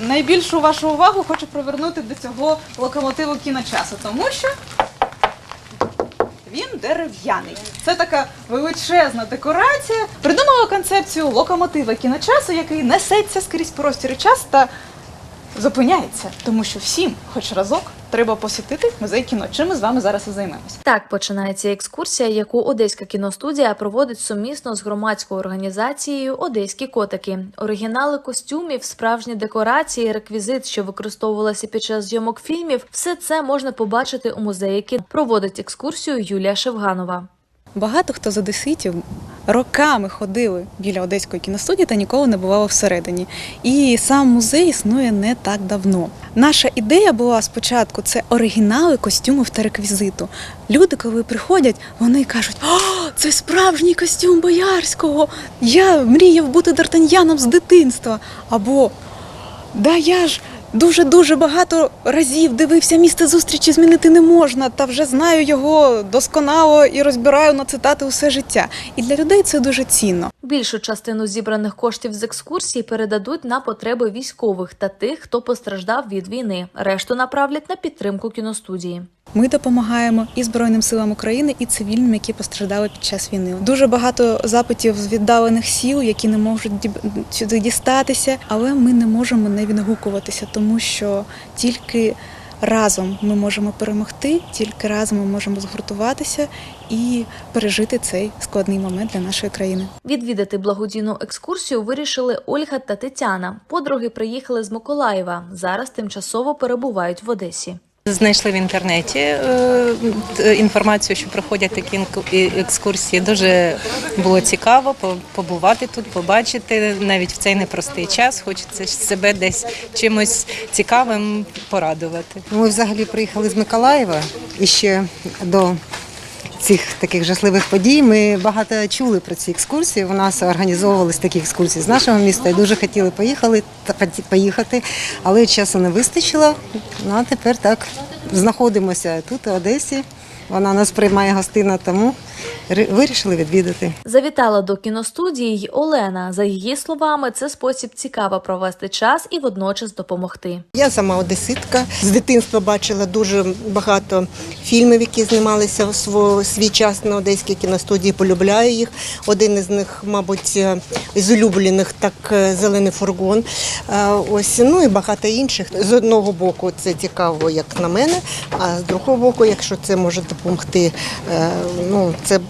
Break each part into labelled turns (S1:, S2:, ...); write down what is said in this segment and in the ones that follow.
S1: Найбільшу вашу увагу хочу привернути до цього локомотиву кіночасу, тому що він дерев'яний. Це така величезна декорація. Придумала концепцію локомотива кіночасу, який несеться скрізь простір і час та зупиняється, тому що всім, хоч разок, треба посітити музей кіно. Чим ми з вами зараз і займемося.
S2: Так починається екскурсія, яку Одеська кіностудія проводить сумісно з громадською організацією Одеські котики. Оригінали костюмів, справжні декорації, реквізит, що використовувалися під час зйомок фільмів, все це можна побачити у музеї кіно. Проводить екскурсію Юлія Шевганова.
S1: Багато хто з одеситів роками ходили біля одеської кіностудії та ніколи не бувало всередині. І сам музей існує не так давно. Наша ідея була спочатку це оригінали костюмів та реквізиту. Люди, коли приходять, вони кажуть: О, це справжній костюм боярського! Я мріяв бути дартаньяном з дитинства. Або Да я ж дуже дуже багато разів дивився місце зустрічі змінити не можна, та вже знаю його досконало і розбираю на цитати усе життя. І для людей це дуже цінно.
S2: Більшу частину зібраних коштів з екскурсії передадуть на потреби військових та тих, хто постраждав від війни. Решту направлять на підтримку кіностудії.
S1: Ми допомагаємо і Збройним силам України, і цивільним, які постраждали під час війни. Дуже багато запитів з віддалених сіл, які не можуть сюди дістатися, але ми не можемо не відгукуватися, тому що тільки разом ми можемо перемогти, тільки разом ми можемо згуртуватися і пережити цей складний момент для нашої країни.
S2: Відвідати благодійну екскурсію вирішили Ольга та Тетяна. Подруги приїхали з Миколаєва. Зараз тимчасово перебувають в Одесі.
S3: Знайшли в інтернеті е, інформацію, що проходять такі екскурсії. Дуже було цікаво по- побувати тут, побачити навіть в цей непростий час. Хочеться себе десь чимось цікавим порадувати.
S4: Ми взагалі приїхали з Миколаєва і ще до цих таких жахливих подій. Ми багато чули про ці екскурсії. У нас організовувалися такі екскурсії з нашого міста і дуже хотіли поїхали поїхати, але часу не вистачило. Ну а тепер так знаходимося тут, у Одесі. Вона нас приймає гостина, тому вирішили відвідати.
S2: Завітала до кіностудії й Олена. За її словами, це спосіб цікаво провести час і водночас допомогти.
S5: Я сама одеситка. З дитинства бачила дуже багато фільмів, які знімалися в свій час на одеській кіностудії. Полюбляю їх. Один із них, мабуть, е, з улюблених, так е, зелений фургон. Е, Ось ну і багато інших. З одного боку це цікаво, як на мене, а з другого боку, якщо це може допомогти, ну це,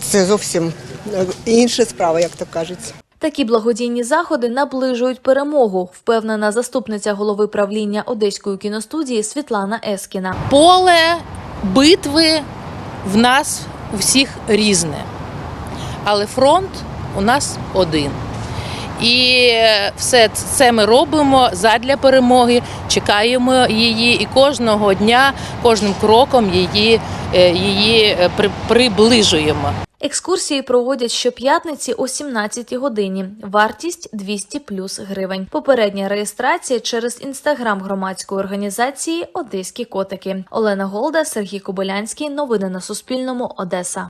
S5: це зовсім е, інша справа, як то кажуть.
S2: Такі благодійні заходи наближують перемогу, впевнена заступниця голови правління Одеської кіностудії Світлана Ескіна.
S6: поле битви в нас у всіх різне. Але фронт у нас один. І все це ми робимо задля перемоги, чекаємо її, і кожного дня, кожним кроком її, е, її е, приближуємо.
S2: Екскурсії проводять щоп'ятниці о 17 годині. Вартість 200 плюс гривень. Попередня реєстрація через інстаграм громадської організації Одеські котики. Олена Голда, Сергій Кобилянський. Новини на Суспільному. Одеса.